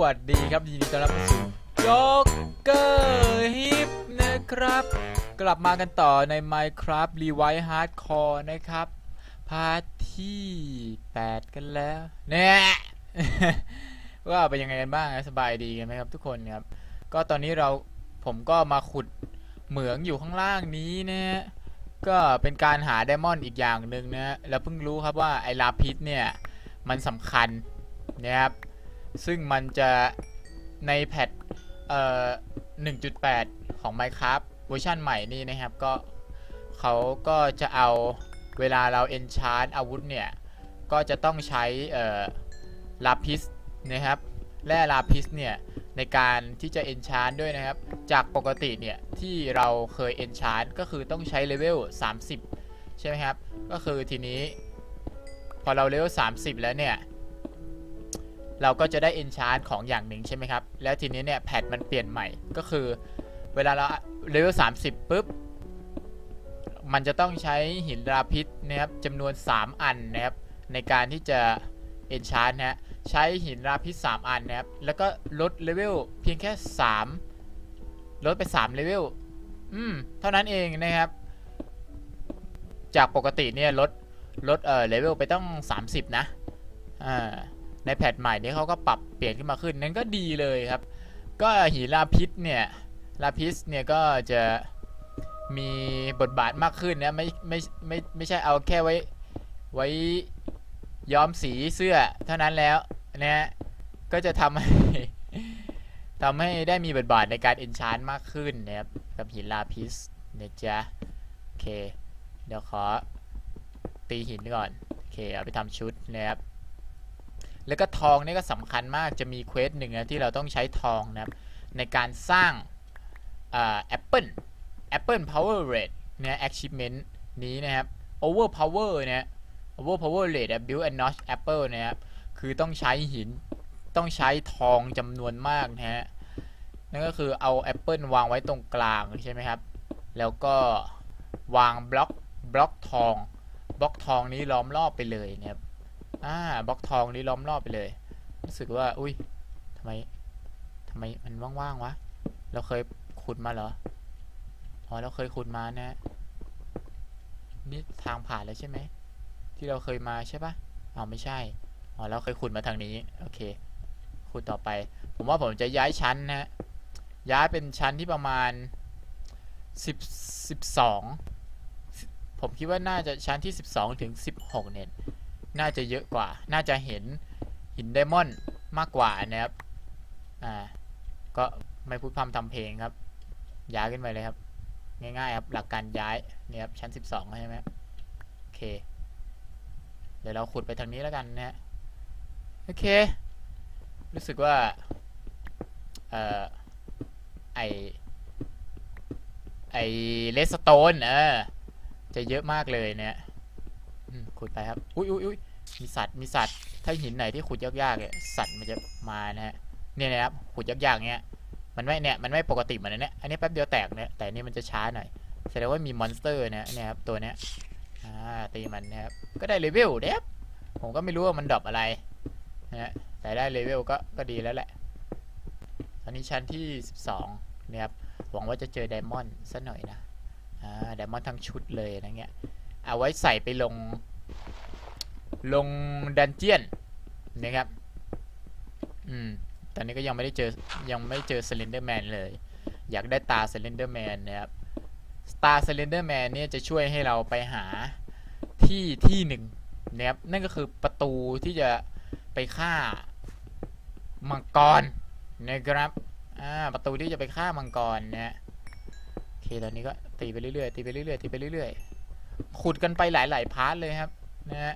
วัสดีครับยินดีต้อนรับสู่จ็อกเกอร์ฮิปนะครับ กลับมากันต่อใน Minecraft Revive Hardcore นะครับ พาร์ทที่ 8 กันแล้วเนี่ยว่าเป็นยังไงกันบ้างสบายดีกันไหมครับทุกคนครับ ก็ตอนนี้เราผมก็มาขุดเหมืองอยู่ข้างล่างนี้นะฮะก็เป็นการหาไดมอนด์อีกอย่างหนึ่งนะฮะแล้วเพิ่งรู้ครับว่าไอลาพิษเนี่ย มันสำคัญนะครับ ซึ่งมันจะในแพทเอ่อ1.8 ของ Minecraft เวอร์ชันใหม่นี่นะครับก็เขาก็จะเอาเวลาเรา enchant อาวุธเนี่ย ก็จะต้องใช้เอ่อลาพิสนะครับแร่ลาพิสเนี่ยในการที่จะ enchant ด้วยนะครับ จากปกติเนี่ยที่เราเคย enchant ก็คือต้องใช้เลเวล 30 ใช่ไหมครับ ก็คือทีนี้ พอเราเลเวล 30 แล้วเนี่ย เราก็จะได้ enchant ของอย่างหนึ่งใช่ไหมครับ แล้วทีนี้เนี่ยแพทมันเปลี่ยนใหม่ก็คือ เวลาเราเลเวล30ปุ๊บ มันจะต้องใช้หินราพิษนะครับจำนวน 3 อันนะครับในการที่จะ enchant นะฮะใช้หินราพิษ 3 อันนะครับแล้วก็ลดเลเวลเพียงแค่ 3 ลดไป3เลเวลอืมเท่านั้นเองนะครับ จากปกติเนี่ยลดลดเอ่อเลเวลไปต้อง 30 นะอ่า ในแพทใหม่นี้เขาก็ปรับเปลี่ยนขึ้นมาขึ้นนั่นก็ดีเลยครับ ก็หินลาพิษเนี่ยลาพิษเนี่ยก็จะมีบทบาทมากขึ้นนะไม่ไม่ไม่ไม่ใช่เอาแค่ไว้ไว้ย้อมสีเสื้อเท่านั้นแล้วนะฮะก็จะทำให้ทำให้ได้มีบทบาทในการเอนชานมากขึ้นนะครับกับหินลาพิสนะจ๊ะโอเค เดี๋ยวขอตีหินก่อน โอเค เอาไปทำชุดนะครับ แล้วก็ทองนี่ก็สำคัญมากจะมีเควสหนึ่งนะที่เราต้องใช้ทองนะครับในการสร้างแอปเปิลแอปเปิลพาวเวอร์เรทเนี่ย achievement นี้นะครับ over power เวอร์เนี่ย over power rate อะ build and notch apple นะครับคือต้องใช้หินต้องใช้ทองจำนวนมากนะฮะนั่นก็คือเอาแอปเปิลวางไว้ตรงกลางใช่ไหมครับ แล้วก็วางบล็อกบล็อกทองบล็อกทองนี้ล้อมรอบไปเลยนะครับ อ่าบล็อกทองนี้ล้อมรอบไปเลย รู้สึกว่า อุ้ยทำไมทำไมมันว่างๆวะ เราเคยขุดมาเหรอ อ๋อ เราเคยขุดมานะ นี่ทางผ่านแล้วใช่ไหม ที่เราเคยมาใช่ปะอ๋อไม่ใช่ อ๋อ เราเคยขุดมาทางนี้ โอเค ขุดต่อไป ผมว่าผมจะย้ายชั้นนะ ย้ายเป็นชั้นที่ประมาณสิบสิบสองผมคิดว่าน่าจะชั้นที่ 12 ถึง 16 เนี่ย น่าจะเยอะกว่า น่าจะเห็นหินไดมอนด์มากกว่านะครับ อ่า ก็ไม่พูดพร่ำทำเพลงครับ ย้ายขึ้นไปเลยครับ ง่ายๆครับ หลักการย้ายเนี่ยครับ ชั้น 12 ใช่ไหมโอเค เดี๋ยวเราขุดไปทางนี้แล้วกันนะฮะ โอเค รู้สึกว่า เอ่อ ไอไอเลสโตนเออ จะเยอะมากเลยเนี่ย ขุดไปครับ อุ้ยอุ้ยอุ้ยมีสัตว์ มีสัตว์ ถ้าหินไหนที่ขุดยากๆเนี่ยสัตว์มันจะมานะฮะ เนี่ยนะครับ ขุดยากๆเนี้ยมันไม่เนี่ย มันไม่ปกติเหมือนอันเนี้ยอันนี้แป๊บเดียวแตกเนี่ย แต่อันนี่มันจะช้าหน่อย แสดงว่ามีมอนสเตอร์เนี่ยเนี่ยครับ ตัวเนี้ย อ่า ตีมันนะครับ ก็ได้เลเวลเด็บผมก็ไม่รู้ว่ามันดรอปอะไรนะฮะ แต่ได้เลเวลก็ ก็ดีแล้วแหละ ตอนนี้ชั้นที่ 12นะครับ หวังว่าจะเจอไดมอนด์สักหน่อยนะ อ่า ไดมอนด์ทั้งชุดเลยนะเงี้ย เอาไว้ใส่ไปลง ลงดันเจียนนะครับ อืม ตอนนี้ก็ยังไม่ได้เจอ ยังไม่เจอส l ลนเดอร์แมนเลย อยากได้ตาส l ลนเดอร์แมนนะครับ ตาส l ลนเดอร์แมนเนี่ยจะช่วยให้เราไปหาที่ที่หนึ่งนะครับ นั่นก็คือประตูที่จะไปฆ่ามังกรนะครับ อ่า ประตูที่จะไปฆ่ามังกรนะฮะโอเค ตอนนี้ก็ตีไปเรื่อยๆ ตีไปเรื่อยๆ ตีไปเรื่อยๆ ขุดกันไปหลาย ๆ พาร์ทเลยครับนะฮะ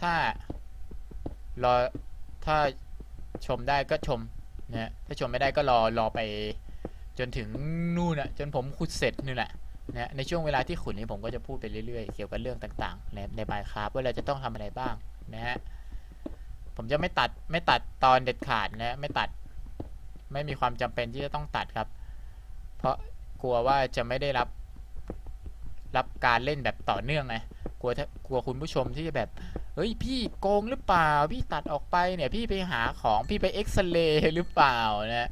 ถ้ารอถ้าชมได้ก็ชมนะฮะถ้าชมไม่ได้ก็รอรอไปจนถึงนู่นอะจนผมขุดเสร็จนี่แหละนะในช่วงเวลาที่ขุดนี้ผมก็จะพูดไปเรื่อยๆ เกี่ยวกับเรื่องต่างๆ ในในบายคราฟว่าเราจะต้องทำอะไรบ้างนะฮะผมจะไม่ตัดไม่ตัดตอนเด็ดขาดนะฮะไม่ตัดไม่มีความจำเป็นที่จะต้องตัดครับ เพราะกลัวว่าจะไม่ได้รับ รับการเล่นแบบต่อเนื่องไงกลัวกลัวคุณผู้ชมที่จะแบบ เฮ้ยพี่โกงหรือเปล่า พี่ตัดออกไปเนี่ยพี่ไปหาของพี่ไปเอ็กซเรย์หรือเปล่านะ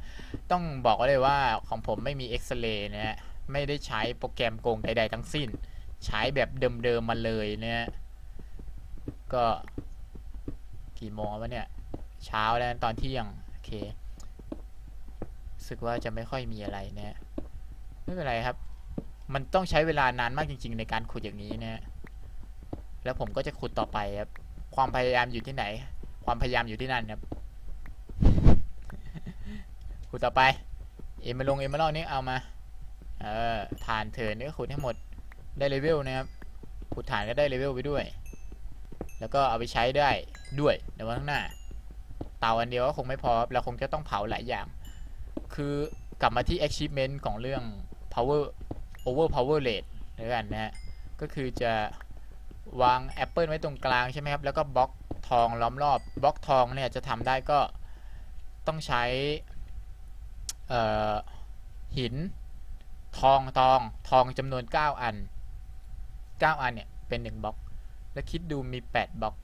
ต้องบอกไว้เลยว่าของผมไม่มีเอ็กซเรย์นะฮะไม่ได้ใช้โปรแกรมโกงใดๆทั้งสิ้น ใช้แบบเดิมๆมาเลยนะฮะก็กี่โมงวะเนี่ย เช้าแล้วตอนเที่ยงโอเครู้สึกว่าจะไม่ค่อยมีอะไรนะฮะไม่เป็นไรครับ มันต้องใช้เวลานานมากจริง ๆ ในการขุดอย่างนี้นะฮะแล้วผมก็จะขุดต่อไปครับ ความพยายามอยู่ที่ไหน ความพยายามอยู่ที่นั่นครับ ขุดต่อไป เอมมาลงเอมมาลอกนี่เอามา เออฐานเถินนี่ก็ขุดให้หมด ได้เลเวลนะครับ ขุดฐานก็ได้เลเวลไปด้วย แล้วก็เอาไปใช้ได้ด้วยในวันข้างหน้า เตาอันเดียวก็คงไม่พอครับเราคงจะต้องเผาหลายอย่าง คือกลับมาที่ achievement ของเรื่อง power over power rate ด้วยกันนะฮะก็คือจะวางแอปเปิลไว้ตรงกลางใช่ไหมครับ แล้วก็บล็อกทองล้อมรอบบล็อกทองเนี่ยจะทำได้ก็ต้องใช้หินทองทองทองจำนวน 9 อัน 9 อันเนี่ยเป็น 1บล็อก แล้วคิดดูมี 8บล็อก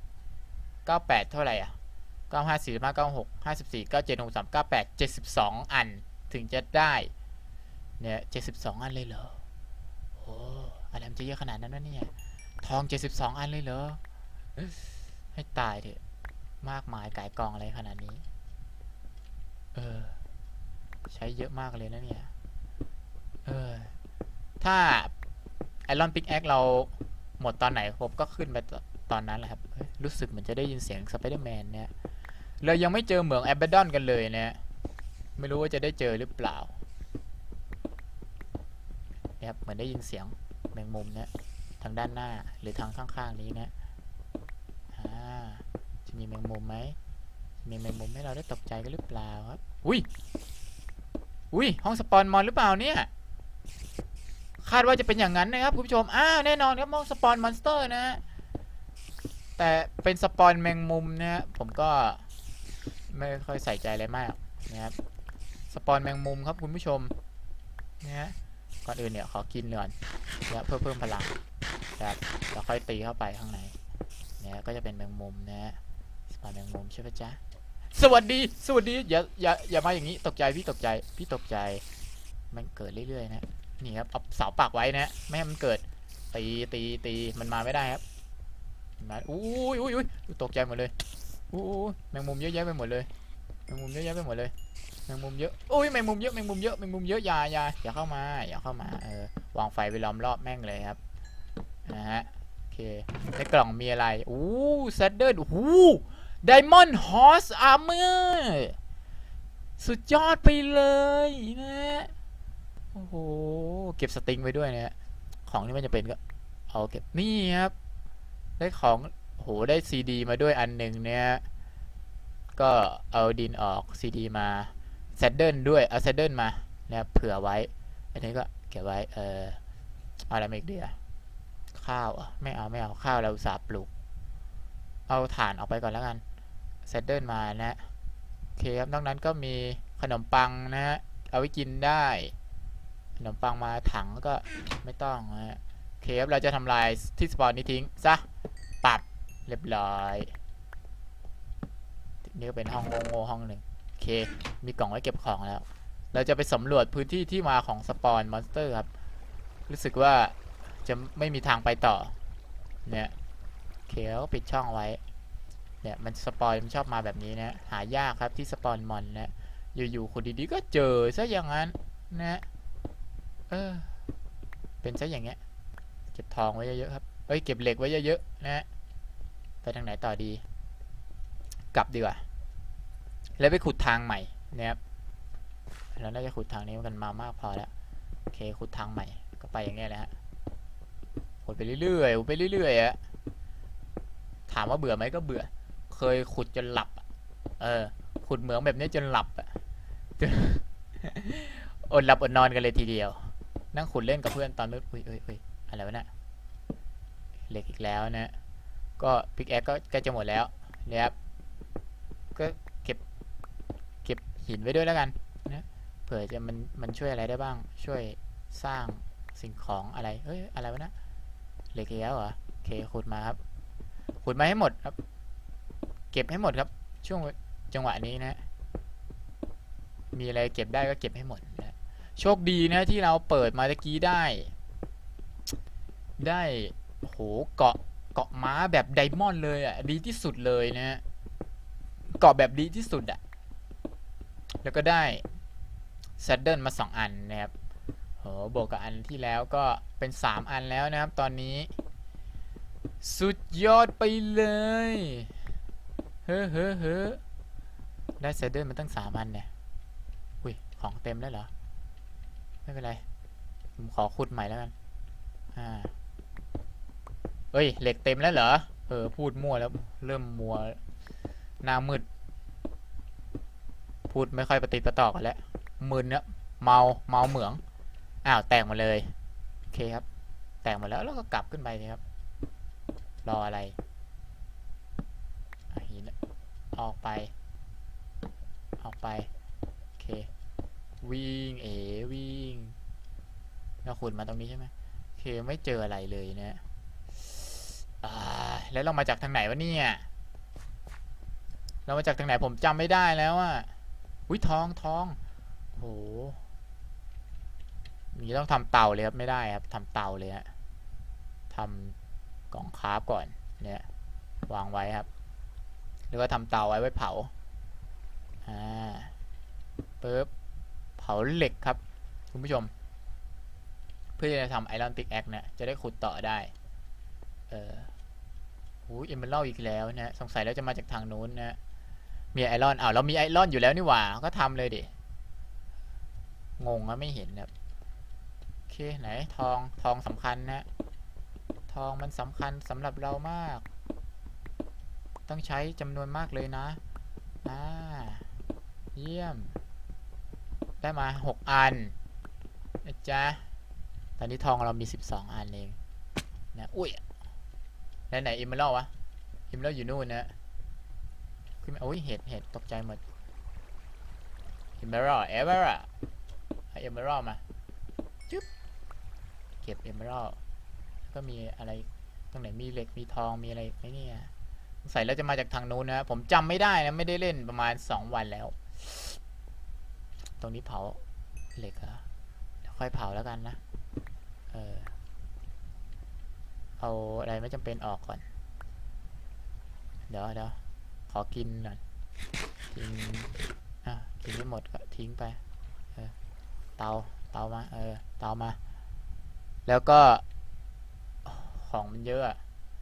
98 เท่าไหร่อะ95 45 96 54 97 63 98 72 อันถึงจะได้เนี่ย72 อันเลยเหรอ อะไรมันจะเยอะขนาดนั้นวะเนี่ย ทอง72อันเลยเหรอ ให้ตายเถอะ มากมายกายกองอะไรขนาดนี้ เออ ใช้เยอะมากเลยนะเนี่ย เออ ถ้าไอรอนปิกแอคเราหมดตอนไหนผมก็ขึ้นไปตตอนนั้นแหละครับ รู้สึกเหมือนจะได้ยินเสียงสไปเดอร์แมนเนี่ยเรายังไม่เจอเหมืองแอบเบดอนกันเลยเนี่ย ไม่รู้ว่าจะได้เจอหรือเปล่าเนี่ยครับเหมือนได้ยินเสียง แมงมุมเนี่ยทางด้านหน้าหรือทางข้างๆนี้นี่ยอ่าจะมีแมงมุมไหมมีแมงมุมให้เราได้ตกใจกันหรือเปล่าครับ อุ้ย อุ้ย ห้องสปอนมอนหรือเปล่าเนี่ย คาดว่าจะเป็นอย่างนั้นนะครับคุณผู้ชม อ้าวแน่นอนครับห้องสปอนมอนสเตอร์นะฮะแต่เป็นสปอนแมงมุมนะฮะผมก็ไม่ค่อยใส่ใจอะไรมากนะครับ สปอนแมงมุมครับคุณผู้ชมนะฮะ ก่อนอื่นเนี่ยขอกินก่อนนะเพื่อเพิ่มพลังนะครับแล้วค่อยตีเข้าไปข้างในเนี่ยก็จะเป็นแมงมุมนะฮะสปอนแมงมุมใช่ปะจ๊ะสวัสดี สวัสดีอย่าอย่าอย่ามาอย่างนี้ตกใจพี่ตกใจพี่ตกใจมันเกิดเรื่อยๆนะนี่ครับเอาเสาปักไว้นะไม่ให้มันเกิดตีตีตีมันมาไม่ได้ครับมาอุ้ยอุ้ยอุ้ยตกใจหมดเลยอุ้ยแมงมุมเยอะแยะไปหมดเลยแมงมุมเยอะแยะไปหมดเลย แมงมุมเยอะอุ้ยแมงมุมเยอะแมงมุมเยอะแมงมุมเยอะอย่าอย่าอย่าเข้ามาอย่าเข้ามาเออวางไฟไปล้อมรอบแม่งเลยครับนะฮะโอเคในกล่องมีอะไรอู้แซดเดิลอู้ไดมอนด์ฮอสอาร์เมอร์สุดยอดไปเลยนะฮะโอ้โหเก็บสติงไว้ด้วยนะฮะของที่มันจะเป็นก็เอาเก็บนี่ครับ ได้ของโหได้ซีดีมาด้วยอันหนึ่งเนี่ยก็เอาดินออกซีดีมา แซดเดิลด้วย เอาแซดเดิลมานะครับเผื่อไว้ อันนี้ก็เก็บไว้เออออะไรมาอีกดีอะข้าวอะไม่เอาไม่เอาข้าวเราสาปลูก เอาถ่านออกไปก่อนแล้วกันเซตเดิลมานะโอเคครับนอกนั้นก็มีขนมปังนะฮะเอาไว้กินได้ ขนมปังมาถังก็ไม่ต้องนะฮะโอเคครับเราจะทำลายที่สปอนนี้ทิ้งซะปัดเรียบร้อยนี่ก็เป็นห้องโง่ห้องหนึ่ง เค มีกล่องไว้เก็บของแล้ว เราจะไปสำรวจพื้นที่ที่มาของสปอนมอนสเตอร์ครับ รู้สึกว่าจะไม่มีทางไปต่อ เนี่ยเคแล้วปิดช่องไว้ เนี่ยมันสปอยมันชอบมาแบบนี้นะ หายากครับที่สปอนมอนนะอยู่ๆคนดีๆก็เจอซะอย่างนั้นนะเออ เป็นซะอย่างเงี้ย เก็บทองไว้เยอะๆครับ เอ้ยเก็บเหล็กไว้เยอะๆนะไปทางไหนต่อดี กลับดีกว่า แล้วไปขุดทางใหม่นะครับเราน่าจะขุดทางนี้กันมามากพอแล้วโอเคขุดทางใหม่ก็ไปอย่างเงี้ยแหละฮะขุดไปเรื่อยๆขุดไปเรื่อยๆอะถามว่าเบื่อไหมก็เบื่อ เคยขุดจนหลับเออ ขุดเหมืองแบบนี้จนหลับอะจนอดหลับอดนอนกันเลยทีเดียว นั่งขุดเล่นกับเพื่อนตอนมืดอุ้ยอุ้ยอุ้ยอะไรวะเนะี่ยเหล็กอีกแล้วนะ ก็พิกแอคก็ใกล้จะหมดแล้วนะครับก็ หินไว้ด้วยแล้วกันนะเผื่อจะมันมันช่วยอะไรได้บ้าง ช่วยสร้างสิ่งของอะไรเอ้ยอะไรวะนะเหล็กอีกแล้วเหรอโอเคขุดมาครับขุดมาให้หมดครับ เก็บให้หมดครับ ช่วงจังหวะนี้นะ มีอะไรเก็บได้ก็เก็บให้หมดนะโชคดีนะที่เราเปิดมาตะกี้ได้ ได้โหเกาะเกาะม้าแบบไดมอนด์เลยอะดีที่สุดเลยนะฮะเกาะแบบดีที่สุดอะ แล้วก็ได้แซดเดิลมาสองอันนะครับโหบวกกับอันที่แล้วก็เป็นสามอันแล้วนะครับ ตอนนี้ สุดยอดไปเลย เฮ้อเฮ้อเฮ้อได้แซดเดิลมาตั้งสามอันเนี่ย อุ้ย ของเต็มแล้วเหรอ ไม่เป็นไร ผมขอขุดใหม่แล้วกัน อ่าเอ้ย เหล็กเต็มแล้วเหรอ เออ พูดมั่วแล้ว เริ่มมัว หน้ามืด พูดไม่ค่อยปฏิประต่อกันแล้วมึนเนี่ยเมาเมาเหมืองอ้าวแตกหมาเลยโอเคครับ แตกหมาแล้วแล้วก็กลับขึ้นไปสิครับ รออะไรอะหินออกไป ออกไปโอเค วิ่งเอ๋วิ่งแล้วขุดมาตรงนี้ใช่ไหมโอเคไม่เจออะไรเลยเนี่ยแล้วเรามาจากทางไหนวะเนี่ยเรามาจากทางไหนผมจำไม่ได้แล้วอะ อุ้ยทองทองโหนี่ต้องทำเตาเลยครับไม่ได้ครับทำเตาเลยฮะทำกล่องคราฟก่อนเนี่ยวางไว้ครับ หรือว่าทำเตาไว้ไว้เผาอ่าปึ๊บเผาเหล็กครับ คุณผู้ชม เพื่อจะทำไอรอนปิกแอคเนี่ยจะได้ขุดต่อได้ เออหูเอมเบลอีกแล้วนะสงสัยแล้วจะมาจากทางนู้นนะ มีไอรอนอ้าวเรามีไอรอนอยู่แล้วนี่หว่า ก็ทำเลยดิ งงอะไม่เห็นครับโอเคไหนทองทองสำคัญนะ ทองมันสำคัญสำหรับเรามาก ต้องใช้จำนวนมากเลยนะ อ่า เยี่ยม ได้มาหกอันนะจ๊ะ ตอนนี้ทองเรามีสิบสองอันเอง นะ อุ้ยไหนไหนอิมเมอรัลวะอิมเมอรัลอยู่นู่นนะ ขึ้นมาอุ้ยเห็ดเห็ดตกใจหมดเอมเมอรัลเอเวอร์เอาอิมเมอรัลมาจุ๊บเก็บเอมเมอรัลก็มีอะไรตรงไหนมีเหล็กมีทองมีอะไรไหมเนี่ยสงสัยแล้วจะมาจากทางนู้นนะผมจำไม่ได้นะไม่ได้เล่นประมาณสองวันแล้ว ตรงนี้เผาเหล็กเหรอเดี๋ยวค่อยเผาแล้วกันนะ เออ เอาอะไรไม่จำเป็นออกก่อน เดี๋ยวเดี๋ยว อกินหน่อยกินอะกินไม่หมดก็ทิ้งไปเออเตาเตามาเออเตามา แล้วก็ของมันเยอะอะ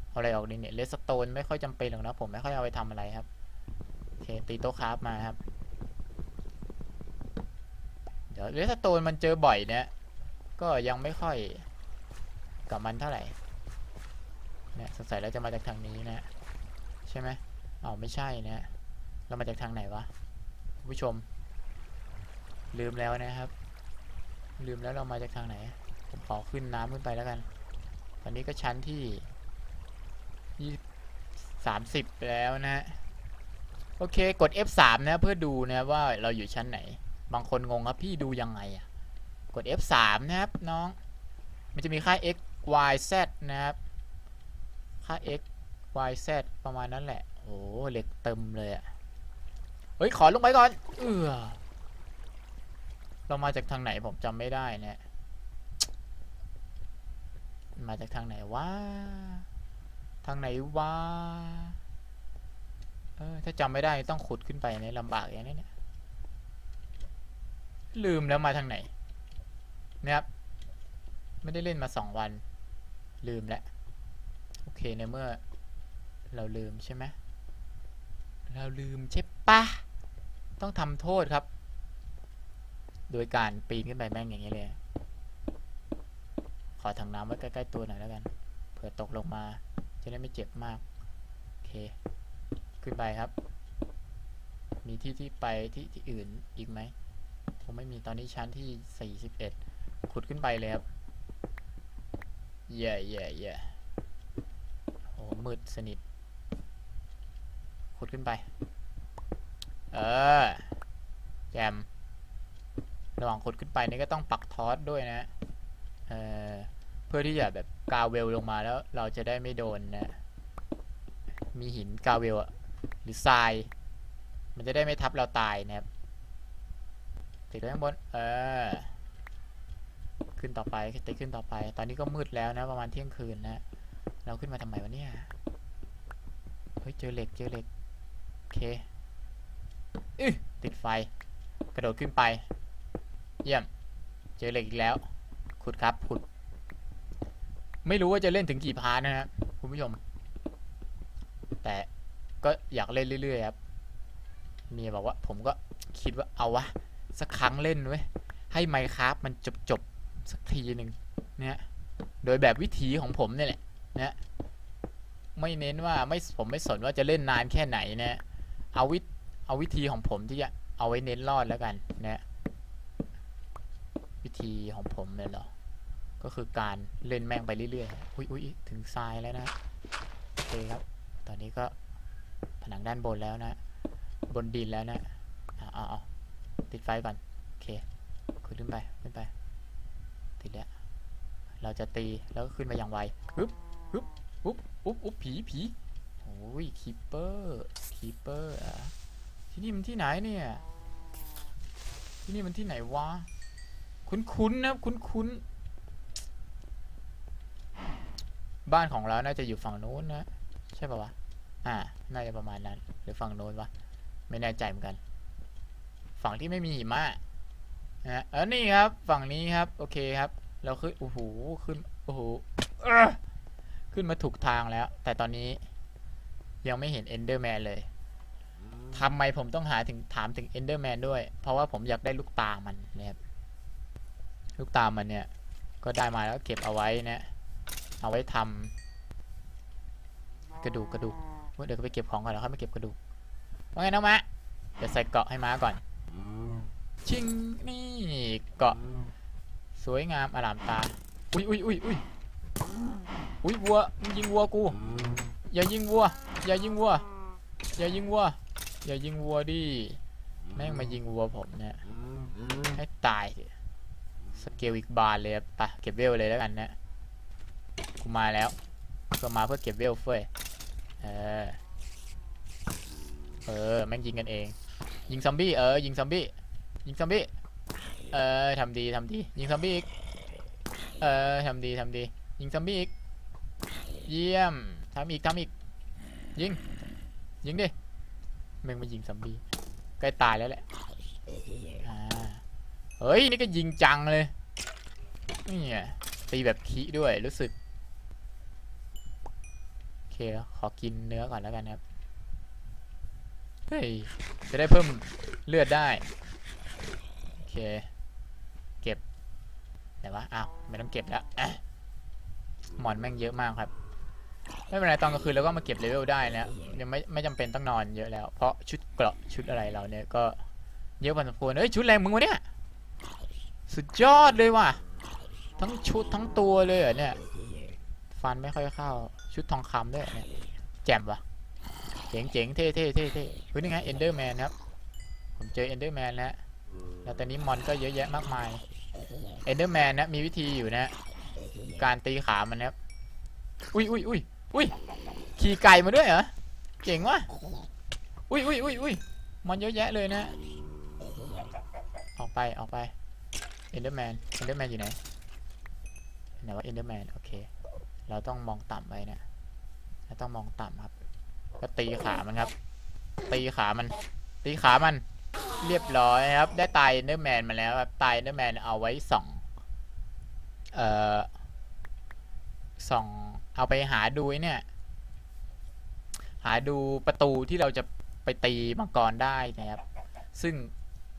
เอาอะไรออกดีเนี่ยเลสโตนไม่ค่อยจำเป็นหรอกนะผมไม่ค่อยเอาไปทำอะไรครับโอเคตีโต๊ะคราฟมาครับ เดี๋ยวเลสโตนมันเจอบ่อยเนี่ยก็ยังไม่ค่อยกับมันเท่าไหร่เนี่ยสงสัยแล้วจะมาจากทางนี้นะใช่ไหม เอไม่ใช่นะเรามาจากทางไหนวะคุณผู้ชม ลืมแล้วนะครับ ลืมแล้วเรามาจากทางไหน ผมขอขึ้นน้ำขึ้นไปแล้วกัน ตอนนี้ก็ชั้นที่ยี่สามสิบแล้วนะ โอเคกด F3 นะเพื่อดูนะว่าเราอยู่ชั้นไหน บางคนงงครับพี่ดูยังไงอะกด F3 นะครับน้อง มันจะมีค่า x y z นะครับ ค่า x y z ประมาณนั้นแหละ โอ้เหล็กเต็มเลยอะเฮ้ย ขอลงไปก่อน เออเรามาจากทางไหนผมจำไม่ได้เนี่ย มาจากทางไหนวะ ทางไหนวะ เออ ถ้าจำไม่ได้ต้องขุดขึ้นไปเนี่ยลำบากอย่างนี้เนี่ย ลืมแล้วมาทางไหนนะครับไม่ได้เล่นมาสองวัน ลืมแล้ว โอเคในเมื่อเราลืมใช่ไหม เราลืมใช่ปะต้องทำโทษครับ โดยการปีนขึ้นไปแม่งอย่างนี้เลย ขอถังน้ำไว้ใกล้ๆตัวหน่อยแล้วกัน เผื่อตกลงมา จะได้ไม่เจ็บมาก โอเค ขึ้นไปครับ มีที่ที่ไปที่ที่อื่นอีกไหมคงไม่มีตอนนี้ชั้นที่ 41 ขุดขึ้นไปเลยครับเย่เย่เย่โอ้มืดสนิท ขุดขึ้นไป เออ แจม ระหว่างขุดขึ้นไปนี่ก็ต้องปักทอสด้วยนะ เออ เพื่อที่จะแบบกาเวลลงมาแล้วเราจะได้ไม่โดนนะ มีหินกาเวลอะหรือทราย มันจะได้ไม่ทับเราตายนะครับ ติดไว้ข้างบน เออ ขึ้นต่อไปติดขึ้นต่อไป ตอนนี้ก็มืดแล้วนะ ประมาณเที่ยงคืนนะ เราขึ้นมาทำไมวะเนี่ย เฮ้ย เจอเหล็ก เจอเหล็ก เคอื้อติดไฟ กระโดดขึ้นไป เยี่ยม เจอเหล็กอีกแล้ว ขุดครับขุด ไม่รู้ว่าจะเล่นถึงกี่พาร์ทนะครับคุณผู้ชม แต่ก็อยากเล่นเรื่อยๆครับ เมียบอกว่าผมก็คิดว่าเอาวะ สักครั้งเล่นเว้ย ให้ไมค์ครับมันจบๆสักทีหนึ่งเนี่ยโดยแบบวิธีของผมเนี่ยแหละนะไม่เน้นว่าไม่ผมไม่สนว่าจะเล่นนานแค่ไหนนะ เอาวิเอาวิธีของผมที่จะเอาไว้เน้นรอดแล้วกันนะวิธีของผมเลยเหรอ ก็คือการเล่นแม่งไปเรื่อยๆ อุ้ยอุ้ยถึงทรายแล้วนะโอเคครับ ตอนนี้ก็ผนังด้านบนแล้วนะ บนดินแล้วนะเอาเอาเอาติดไฟก่อน โอเคขึ้นไปขึ้นไป ติดแล้ว เราจะตีแล้วก็ขึ้นมาอย่างไวฮึบฮึบอุ๊บอุ๊บอุ๊บผีผี โอ้ยคีเปอร์คีเปอร์อะที่นี่มันที่ไหนเนี่ย ที่นี่มันที่ไหนวะ คุ้นๆนะครับคุ้นๆบ้านของเราน่าจะอยู่ฝั่งนู้นนะ ใช่ป่าวะ อ่า น่าจะประมาณนั้น หรือฝั่งโน้นวะ ไม่แน่ใจเหมือนกัน ฝั่งที่ไม่มีหิมะนะเออนี่ครับ ฝั่งนี้ครับ โอเคครับ เราขึ้น โอ้โห ขึ้น โอ้โหขึ้นมาถูกทางแล้ว แต่ตอนนี้ ยังไม่เห็นเอนเดอร์แมนเลยทำไมผมต้องหาถึงถามถึงเอนเดอร์แมนด้วย เพราะว่าผมอยากได้ลูกตามันนะครับ ลูกตามันเนี่ย ก็ได้มาแล้วเก็บเอาไว้นะเอาไว้ทำกระดูกกระดูกเว้ยเดี๋ยวก็ไปเก็บของก่อนแล้วค่อยมาเก็บกระดูกว่าไงน้องมะเดี๋ยวใส่เกาะให้ม้าก่อน ชิงนี่เกาะ สวยงามอลามตา อุ้ยอุ้ยอุ้ยอุ้ยอุ้ยวัวมึงยิงวัวกู อย่ายิงวัว อย่ายิงวัว อย่ายิงวัว อย่ายิงวัวดิ แม่งมายิงวัวผมเนี่ย ให้ตายสิสเกลอีกบานเลยอะเก็บเวลเลยแล้วกันนะกูมาแล้วก็มาเพื่อเก็บเวลเฟ้ย เออ เออ แม่งยิงกันเอง ยิงซอมบี้ เออ ยิงซอมบี้ ยิงซอมบี้ เออทำดีทำดี ยิงซอมบี้อีก เออทำดีทำดี ยิงซอมบี้อีก เยี่ยม ทำอีกทำอีก ยิง ยิงดิแม่งมายิงซอมบีใกล้ตายแล้วแหละเฮ้ย นี่ก็ยิงจังเลยนี่ไงตีแบบคีด้วยรู้สึก โอเค ขอกินเนื้อก่อนแล้วกันครับ เฮ้ย จะได้เพิ่มเลือดได้ โอเค เก็บไหนวะอ้าว ไม่ต้องเก็บแล้วหมอนแม่งเยอะมากครับ ไม่เป็นไรตอนกลางคืนเราก็มาเก็บเลเวลได้นะยังไม่ไม่จำเป็นต้องนอนเยอะแล้ว เพราะชุดเกราะชุดอะไรเราเนี่ยก็เยอะพอสมควรเอ้ยชุดแรงมึงวะเนี่ยสุดยอดเลยว่ะ ทั้งชุดทั้งตัวเลยเหรอเนี่ย ฟันไม่ค่อยเข้า ชุดทองคำด้วยเนี่ยแจ่มว่ะเจ๋งเจ๋งเท่เท่เท่เท่เฮ้ยนี่ไงเอนเดอร์แมนครับ ผมเจอเอนเดอร์แมนแล้วแล้วตอนนี้มอนก็เยอะแยะมากมายเอนเดอร์แมนนะมีวิธีอยู่นะ การตีขามันนะครับ อุ้ยอุ้ยอุ้ย อุ้ยขี่ไก่มาด้วยเหรอเจ๋งว่ะอุ้ยอุ้ยอุ้ยอุ้ยมอนเยอะแยะเลยนะออกไปออกไปเอนเดอร์แมนเอนเดอร์แมนอยู่ไหนไหนว่าเอนเดอร์แมนโอเค เราต้องมองต่ำไว้นะเราต้องมองต่ำครับ ก็ตีขามันครับ ตีขามัน ตีขามันเรียบร้อยครับ ได้ตายเนอร์แมนมาแล้วครับตายเนอร์แมนเอาไว้ส่องเอ่อส่อง เอาไปหาดูเนี่ย หาดูประตูที่เราจะไปตีมังกรได้นะครับ ซึ่ง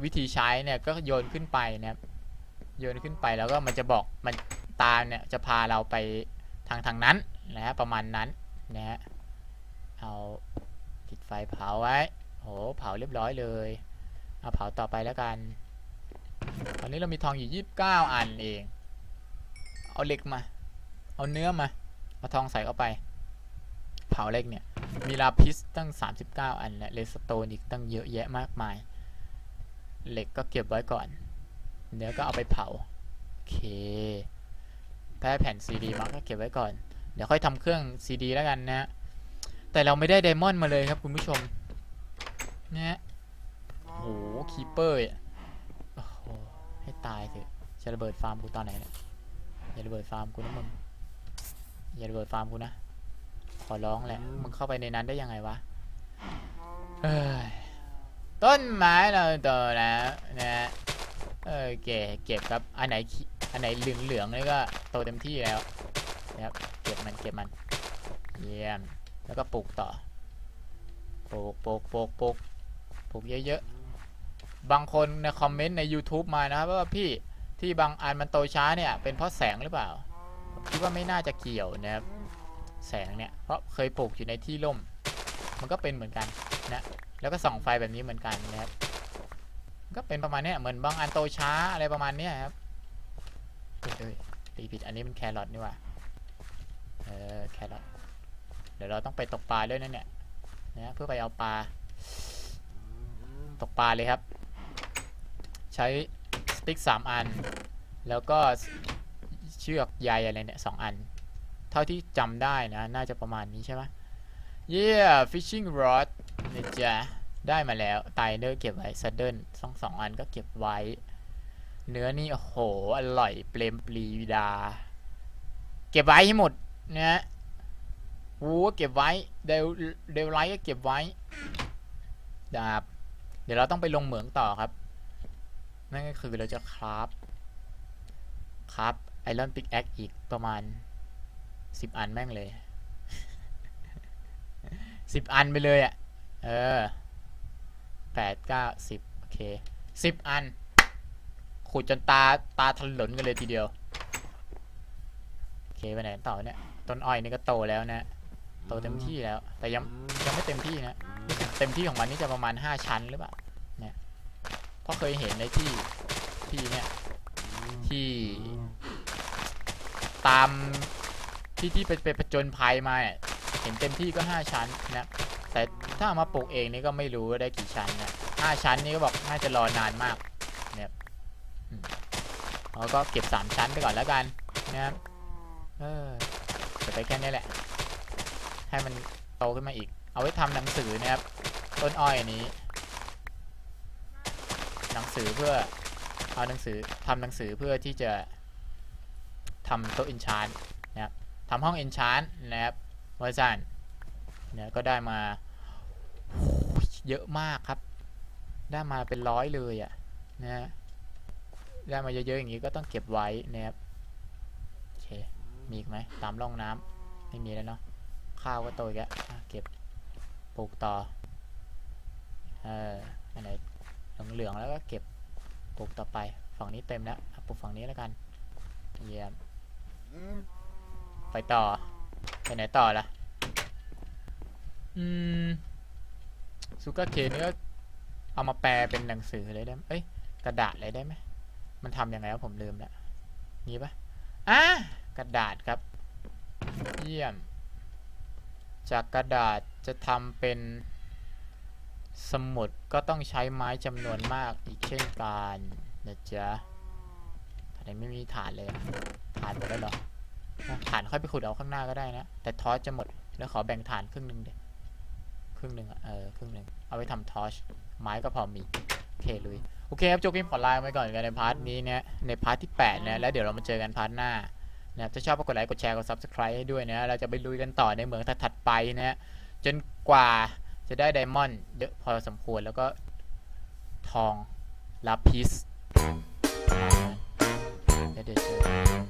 วิธีใช้เนี่ยก็โยนขึ้นไปนะครับ โยนขึ้นไปแล้วก็มันจะบอกมันตาเนี่ยจะพาเราไปทางทางนั้นนะฮะประมาณนั้นนะฮะเอาติดไฟเผาไว้โหเผาเรียบร้อยเลย เอาเผาต่อไปแล้วกัน ตอนนี้เรามีทองอยู่ 29 อันเอง เอาเหล็กมา เอาเนื้อมา เอาทองใส่เข้าไป เผาเหล็กเนี่ย มีลาพิสตั้ง 39 อันและเลสโตนอีกตั้งเยอะแยะมากมาย เหล็กก็เก็บไว้ก่อนเนื้อก็เอาไปเผา โอเคกได้แผ่นซีดีมาก็เก็บไว้ก่อน เดี๋ยวค่อยทำเครื่องซีดีแล้วกันนะฮะ แต่เราไม่ได้ไดมอนด์มาเลยครับคุณผู้ชมนะฮะโอ้โหคีเปอร์โอ้โหให้ตายเถอะจะระเบิดฟาร์มกูตอนไหนเนี่ยอย่าระเบิดฟาร์มกูนะมึง อย่าระเบิดฟาร์มกูนะ ขอร้องแหละ มึงเข้าไปในนั้นได้ยังไงวะเอ้ยต้นไม้เราโตแล้วนะฮะเออเก็บเก็บครับ อันไหนขีอันไหนเหลืองเหลืองๆนี่ก็โตเต็มที่แล้วนะครับเก็บมันเก็บมันเยี่ยมแล้วก็ปลูกต่อปลูกปลูกปลูกปลูกปลูกเยอะๆ บางคนในคอมเมนต์ใน YouTube มานะครับว่าพี่ที่บางอันมันโตช้าเนี่ย เป็นเพราะแสงหรือเปล่าผม คิดว่าไม่น่าจะเกี่ยวนะครับแสงเนี่ยเพราะเคยปลูกอยู่ในที่ร่ม มันก็เป็นเหมือนกันนะแล้วก็ส่องไฟแบบนี้เหมือนกันนะครับก็เป็นประมาณเนี้ยเหมือนบางอันโตช้าอะไรประมาณนี้ครับเอ้ยเอ้ยตีผิดอันนี้มันแครอทนี่ว่าเออแครอทเดี๋ยวเราต้องไปตกปลาด้วยนะเนี่ยนะเพื่อไปเอาปลา ตกปลาเลยครับ ใช้สติ๊กสามอัน แล้วก็ เชือกใยอะไรเนี่ยสองอัน เท่าที่จำได้นะ น่าจะประมาณนี้ใช่ไหม yeah fishing rod นะจ๊ะได้มาแล้วไตเนอร์เก็บไว้ซัดเดิลสองสองอันก็เก็บไว้ เนื้อนี่โอ้โห อร่อยเปรมปรีดา เก็บไว้ให้หมดนะฮะวูก็เก็บไว้เดลเดลไลท์ก็เก็บไว้ดาบเดี๋ยวเราต้องไปลงเหมืองต่อครับ นั่นก็คือเราจะคราฟคราฟ ไอรอนปิกแอคอีกประมาณสิบอันแม่งเลยสิบอันไปเลยอะ่ะ เออแปดเก้าสิบโอเคสิบอัน ขุดจนตาตาถลนกันเลยทีเดียว โอเคไปไหนต่อเนี่ย ต้นอ้อยนี่ก็โตแล้วนะ โตเต็มที่แล้ว แต่ยังยังไม่เต็มที่นะรู้สึกเต็มที่ของมันนี่จะประมาณห้าชั้นหรือเปล่า เนี่ย เพราะเคยเห็นในที่ที่เนี่ยที่ ตามที่ที่ไปไปประจนภัยมาเห็นเต็มที่ก็ห้าชั้นนะแต่ถ้ามาปลูกเองนี่ก็ไม่รู้ได้กี่ชั้นนะห้าชั้นนี่ก็บอกน่าจะรอนานมากเนี่ยอืมแล้วก็เก็บสามชั้นไปก่อนแล้วกันนะครับเออเดี๋ยวไปแค่นี้แหละ ให้มันโตขึ้นมาอีก เอาไว้ทำหนังสือนะครับ ต้นอ้อยนนี้ หนังสือเพื่อเอาหนังสือทำหนังสือเพื่อที่จะ ทำโต๊ะอินชานนะครับทำห้องอินชานนะครับวอร์ชันเนี่ยก็ได้มาเยอะมากครับ ได้มาเป็นร้อยเลยอะ่ะนะได้มาเยอะๆอย่างนี้ก็ต้องเก็บไว้นะครับโอเคมีอีกไหมตามร่องน้ำไม่มีแล้วเนาะข้าวก็โตอีกแล้วเก็บปลูกต่อเอออันไหนเหลืองๆแล้วก็เก็บปลูกต่อไป ฝั่งนี้เต็มแล้วปลูกฝั่งนี้แล้วกันเยี่ยม ไปต่อ ไปไหนต่อล่ะ อืมซูการ์เคนี่ก็เอามาแปลเป็นหนังสือเลยได้ไหมเอ้ย กระดาษเลยได้ไหม มันทำยังไงวะผมลืมล้วงี้ปะอะกระดาษครับ เยี่ยม จากกระดาษจะทำเป็นสมุดก็ต้องใช้ไม้จำนวนมากอีกเช่นกันนะจ๊ะ ทำไมไม่มีฐานเลยอะฐานหมดแล้วเหรออะฐานค่อยไปขุดเอาข้างหน้าก็ได้นะ แต่ทอสจะหมด แล้วขอแบ่งฐานครึ่งหนึ่งเด็ครึ่งหนึ่งอะเออครึ่งหนึ่งเอาไว้ทำทอชไม้ก็พอมีโอเคลุยโอเคครับโจกิมขอลาไปก่อนกันในพาร์ทนี้เนี่ยในพาร์ทที่8นะแล้วเดี๋ยวเรามาเจอกันพาร์ทหน้านะครับถ้าชอบก็กดไลค์กดแชร์กด subscribe ให้ด้วยนะเราจะไปลุยกันต่อในเหมืองถัดๆไปนะฮะจนกว่าจะได้ไดมอนด์เยอะพอสมควรแล้วก็ทองลาพิสประมาณนั้น Deus do céu.